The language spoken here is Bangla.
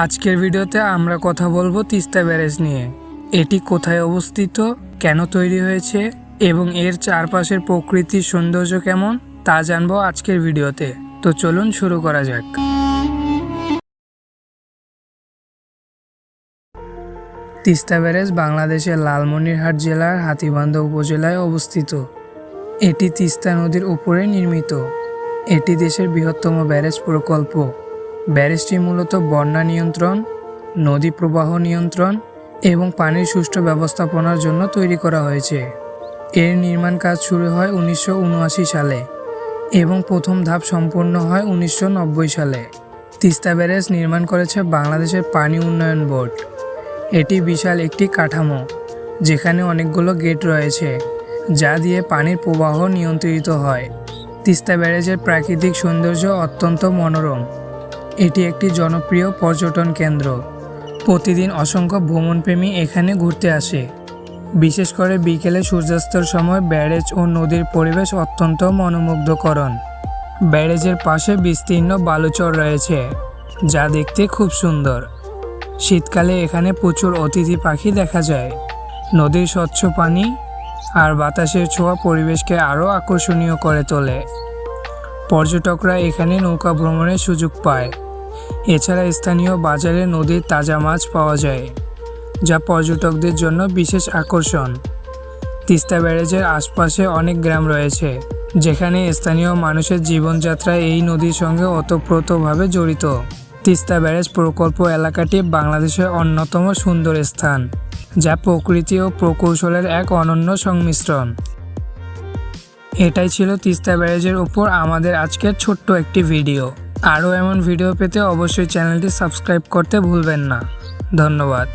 আজকের ভিডিওতে আমরা কথা বলব তিস্তা ব্যারেজ নিয়ে। এটি কোথায় অবস্থিত, কেন তৈরি হয়েছে, এবং এর চারপাশের প্রকৃতির সৌন্দর্য কেমন, তা জানব আজকের ভিডিওতে। তো চলুন শুরু করা যাক। তিস্তা ব্যারেজ বাংলাদেশের লালমনিরহাট জেলার হাতীবান্ধা উপজেলায় অবস্থিত। এটি তিস্তা নদীর উপরে নির্মিত। এটি দেশের বৃহত্তম ব্যারেজ প্রকল্প। ব্যারেজটি মূলত বন্যা নিয়ন্ত্রণ, নদী প্রবাহ নিয়ন্ত্রণ এবং পানির সুষ্ঠু ব্যবস্থাপনার জন্য তৈরি করা হয়েছে। এর নির্মাণ কাজ শুরু হয় উনিশশো উনআশি সালে এবং প্রথম ধাপ সম্পূর্ণ হয় উনিশশো নব্বই সালে। তিস্তা ব্যারেজ নির্মাণ করেছে বাংলাদেশের পানি উন্নয়ন বোর্ড। এটি বিশাল একটি কাঠামো, যেখানে অনেকগুলো গেট রয়েছে, যা দিয়ে পানির প্রবাহ নিয়ন্ত্রিত হয়। তিস্তা ব্যারেজের প্রাকৃতিক সৌন্দর্য অত্যন্ত মনোরম। এটি একটি জনপ্রিয় পর্যটন কেন্দ্র। প্রতিদিন অসংখ্য ভ্রমণপ্রেমী এখানে ঘুরতে আসে। বিশেষ করে বিকেলে সূর্যাস্তের সময় ব্যারেজ ও নদীর পরিবেশ অত্যন্ত মনোমুগ্ধকরণ। ব্যারেজের পাশে বিস্তীর্ণ বালুচর রয়েছে, যা দেখতে খুব সুন্দর। শীতকালে এখানে প্রচুর অতিথি পাখি দেখা যায়। নদীর স্বচ্ছ পানি আর বাতাসের ছোঁয়া পরিবেশকে আরও আকর্ষণীয় করে তোলে। পর্যটকরা এখানে নৌকা ভ্রমণের সুযোগ পায়। এছাড়া স্থানীয় বাজারে নদীর তাজা মাছ পাওয়া যায়, যা পর্যটকদের জন্য বিশেষ আকর্ষণ। তিস্তা ব্যারেজের আশপাশে অনেক গ্রাম রয়েছে, যেখানে স্থানীয় মানুষের জীবনযাত্রা এই নদীর সঙ্গে ওতপ্রোতভাবে জড়িত। তিস্তা ব্যারেজ প্রকল্প এলাকাটি বাংলাদেশের অন্যতম সুন্দর স্থান, যা প্রকৃতি ও প্রকৌশলের এক অনন্য সংমিশ্রণ। এটাই ছিল তিস্তা ব্যারেজের উপর আমাদের আজকের ছোট্ট একটি ভিডিও। আরও এমন ভিডিও পেতে অবশ্যই চ্যানেলটি সাবস্ক্রাইব করতে ভুলবেন না। ধন্যবাদ।